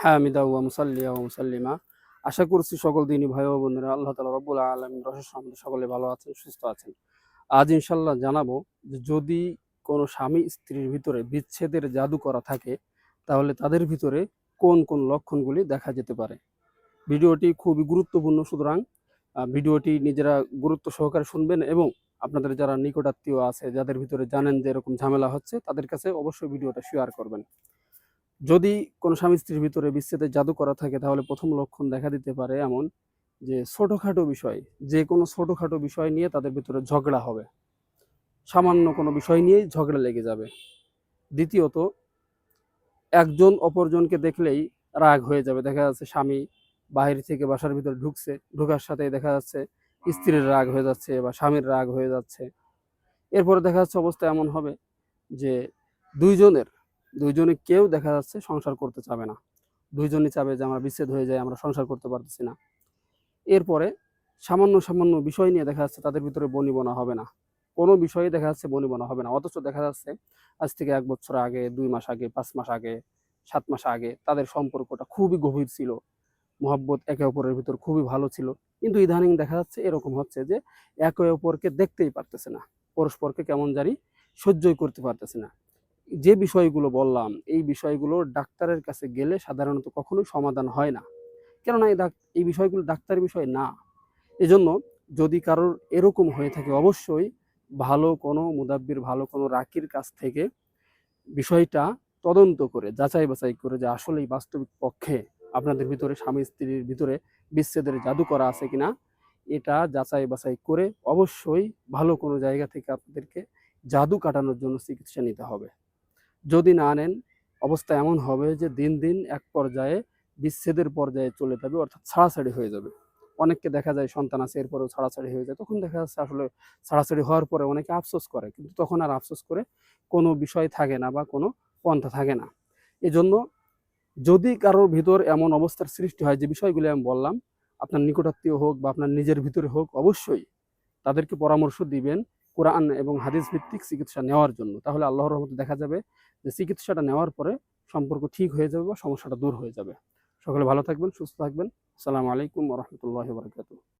হামিদা ওয়া মুসাল্লিয়া ওয়া মুসাল্লিমা। আশা করছি সকল দিনই ভাই ও বোনেরা আল্লাহ তালা রব্বুল আলমিন রসের সম্বন্ধে সকলে ভালো আছেন, সুস্থ আছেন। আজ ইনশাল্লাহ জানাব যে যদি কোনো স্বামী স্ত্রীর ভিতরে বিচ্ছেদের জাদু করা থাকে, তাহলে তাদের ভিতরে কোন কোন লক্ষণগুলি দেখা যেতে পারে? ভিডিওটি খুবই গুরুত্বপূর্ণ, সুতরাং ভিডিওটি নিজেরা গুরুত্ব সহকারে শুনবেন এবং আপনাদের যারা নিকটাত্মীয় আছে, যাদের ভিতরে জানেন যে এরকম ঝামেলা হচ্ছে, তাদের কাছে অবশ্যই ভিডিওটা শেয়ার করবেন। যদি কোনো স্বামী স্ত্রীর ভিতরে বিচ্ছেদের জাদু করা থাকে, তাহলে প্রথম লক্ষণ দেখা দিতে পারে এমন যে ছোটোখাটো বিষয়, যে কোনো ছোটোখাটো বিষয় নিয়ে তাদের ভিতরে ঝগড়া হবে। সামান্য কোনো বিষয় নিয়েই ঝগড়া লেগে যাবে। দ্বিতীয়ত, একজন অপরজনকে দেখলেই রাগ হয়ে যাবে। দেখা যাচ্ছে স্বামী বাহির থেকে বাসার ভিতরে ঢুকছে, ঢোকার সাথে দেখা যাচ্ছে স্ত্রীর রাগ হয়ে যাচ্ছে বা স্বামীর রাগ হয়ে যাচ্ছে। এরপরে দেখা যাচ্ছে অবস্থা এমন হবে যে দুইজনের দুইজনে কেউ দেখা যাচ্ছে সংসার করতে চাবে না। দুইজনই চাবে যে আমরা বিচ্ছেদ হয়ে যায় আমরা সংসার করতে পারতেছি না। এরপরে সামান্য সামান্য বিষয় নিয়ে দেখা যাচ্ছে তাদের ভিতরে বনিবনা হবে না। কোনো বিষয়ে দেখা যাচ্ছে বনিবনা হবে না। অথচ দেখা যাচ্ছে আজ থেকে এক বছর আগে, দুই মাস আগে, পাঁচ মাস আগে, সাত মাস আগে তাদের সম্পর্কটা খুবই গভীর ছিল। মহাব্বত একে অপরের ভিতর খুবই ভালো ছিল। কিন্তু ইদানিং দেখা যাচ্ছে এরকম হচ্ছে যে একে অপরকে দেখতেই পারতেছে না। পরস্পরকে কেমন জানি সহ্যই করতে পারতেছে না। যে বিষয়গুলো বললাম, এই বিষয়গুলো ডাক্তারের কাছে গেলে সাধারণত কখনোই সমাধান হয় না। কেননা এই এই বিষয়গুলো ডাক্তারের বিষয় না। এজন্য যদি কারোর এরকম হয়ে থাকে, অবশ্যই ভালো কোনো মুদাব্বির, ভালো কোনো রাকির কাছ থেকে বিষয়টা তদন্ত করে, যাচাই বাছাই করে যে আসলেই বাস্তবিক পক্ষে আপনাদের ভিতরে, স্বামী স্ত্রীর ভিতরে বিচ্ছেদের জাদু করা আছে কিনা, এটা যাচাই বাছাই করে অবশ্যই ভালো কোনো জায়গা থেকে আপনাদেরকে জাদু কাটানোর জন্য চিকিৎসা নিতে হবে। যদি না নেন, অবস্থা এমন হবে যে দিন দিন এক পর্যায়ে বিচ্ছেদের পর্যায়ে চলে যাবে, অর্থাৎ ছাড়াছাড়ি হয়ে যাবে। অনেককে দেখা যায় সন্তান আছে, এরপরেও ছাড়াছাড়ি হয়ে যায়। তখন দেখা যাচ্ছে আসলে ছাড়াছাড়ি হওয়ার পরে অনেকে আফসোস করে, কিন্তু তখন আর আফসোস করে কোনো বিষয় থাকে না বা কোনো পন্থা থাকে না। এজন্য যদি কারোর ভিতর এমন অবস্থার সৃষ্টি হয়, যে বিষয়গুলি আমি বললাম, আপনার নিকটাত্মীয় হোক বা আপনার নিজের ভিতরে হোক, অবশ্যই তাদেরকে পরামর্শ দিবেন কোরআন এবং হাদিস ভিত্তিক চিকিৎসা নেওয়ার জন্য। তাহলে আল্লাহর রহমতে দেখা যাবে যে চিকিৎসাটা নেওয়ার পরে সম্পর্ক ঠিক হয়ে যাবে বা সমস্যাটা দূর হয়ে যাবে। সকলে ভালো থাকবেন, সুস্থ থাকবেন। আসসালামু আলাইকুম রহমতুল্লাহ বরকাত